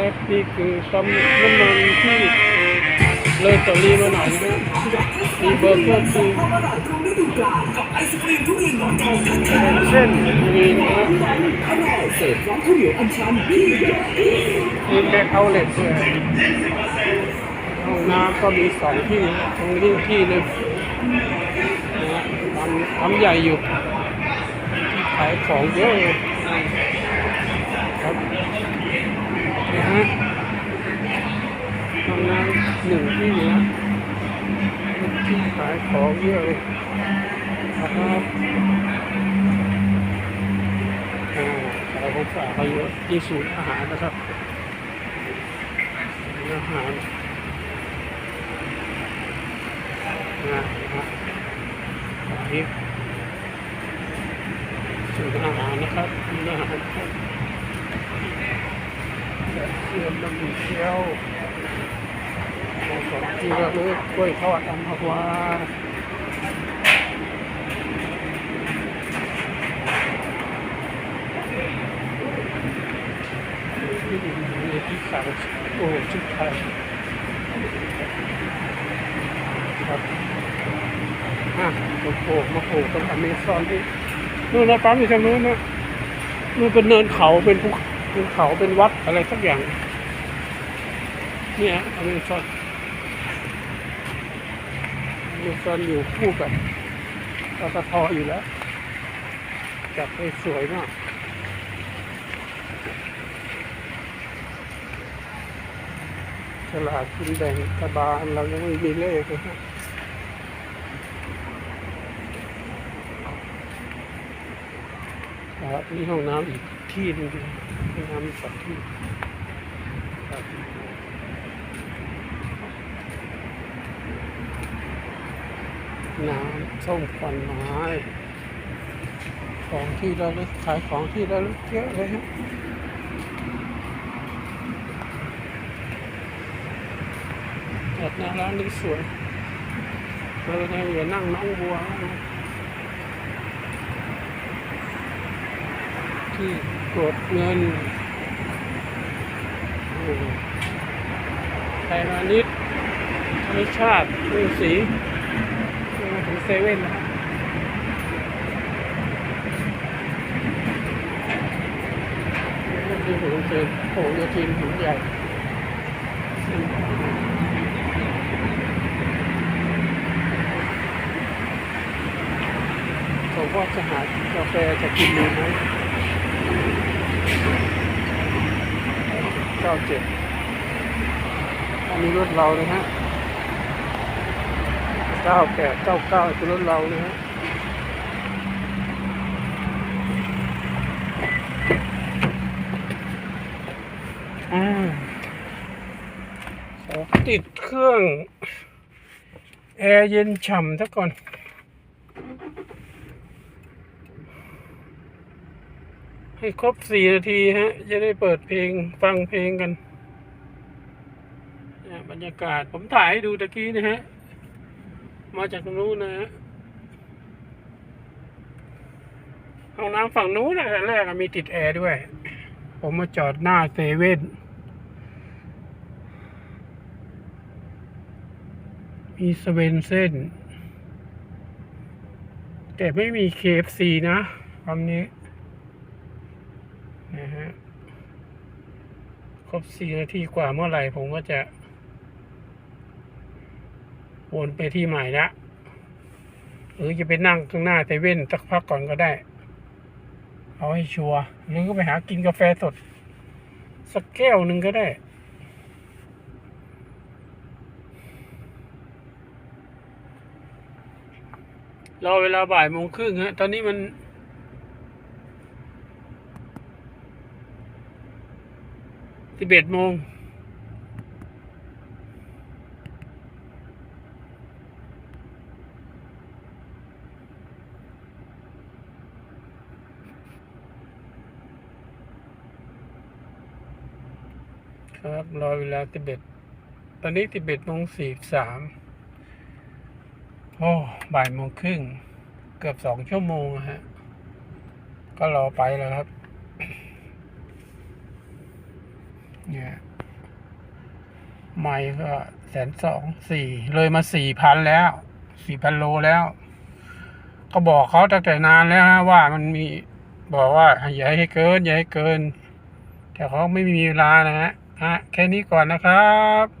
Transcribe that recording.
ครับนี่คือปั๊มน้ำมันที่เลยตอรีมาหน่อยนะมีเบอร์เกอร์คือเส้นมีนะครับมีแบ็คเอาเลตด้วยห้องน้ำก็มีสองที่ตรงนี้ที่หนึ่งนะฮะปั๊มปั๊มใหญ่อยู่ขายของเยอะเลย หนึ่งที่นะที่ขายของเยอะเลยนะครับอ่าขายของฝากเขาเยอะที่ศูนย์อาหารนะครับอาหารนะฮะขายศูนย์อาหารนะครับอาหารเสื่อมลำดีเที่ยว ของของที่ระลึกกล้วยทอดอัมพวาที่ดินมีที่ขาโอ้ชุดไทยครับอะมาโผล่มาโผล่ตรงอเมซอนที่นู่นนะปั๊มอยู่ทางนู้นนะนู่นเป็นเนินเขาเป็นภูเขาภูเขาเป็นวัดอะไรสักอย่าง เนี่ยอเมซอน มซอนอยู่คู่กับปตทอยู่แล้วจัดได้สวยมากฉลากกินแบ่งรัฐบาลเรายังไม่มีเลขเลยฮะครับนี่ห้องน้ำอีกที่นึงห้องน้ำอีกสองที่ครับ น้ำส้มควันไม้ ของที่เราลึกขายของที่เราลึกเยอะเลยฮะจัดหน้าร้านนี้สวยเลยนะอย่านั่งน้องบัว ที่กดเงินอืมไทยพาณิชย์ธรรมชาติเรื่องสี เซเว่นนะครับนี่คือหัวเจนโอ้โหโยทีนหัวใหญ่ผมว่าจะหากาแฟจะกินดีไหมเก้าเจ็ดอันนี้รถเรานะฮะ เก้าแปดเก้าเก้าคือรถเราเนะฮะอ่าติดเครื่อง แอร์เย็นฉ่ำซะก่อน ให้ครบสี่นาทีฮะ จะได้เปิดเพลงฟังเพลงกันบรรยากาศผมถ่ายให้ดูตะกี้นะฮะ มาจากตรงนู้นนะฮะห้องน้ำฝั่งนู้นนะแต่แรกมีติดแอร์ด้วย ผมมาจอดหน้าเซเว่นมีสเวนเซนแต่ไม่มี KFC นะความนี้นะฮะครบสี่นาทีกว่าเมื่อไหร่ผมก็จะ วนไปที่ใหม่ละหรือจะไปนั่งตรงหน้าเซเว่นสักพักก่อนก็ได้ เอาให้ชัวร์หรือก็ไปหากินกาแฟสด สักแก้วหนึ่งก็ได้ เรอเวลาบ่ายโมงครึ่งฮะ ตอนนี้มันสิบเอ็ดโมง ครับ รอเวลาติเบตตอนนี้ติเบตโมงสี่สามโอ้บ่ายโมงครึ่ง เกือบสองชั่วโมงฮะ ก็รอไปแล้วครับ เนี่ยไม่ก็แสนสองสี่เลยมาสี่พันแล้วสี่พันโลแล้ว ก็บอกเขาตั้งแต่นานแล้วนะว่ามันมีบอกว่าอย่าให้เกิน อย่าให้เกิน แต่เขาไม่มีเวลานะฮะ ฮะแค่นี้ก่อนนะครับ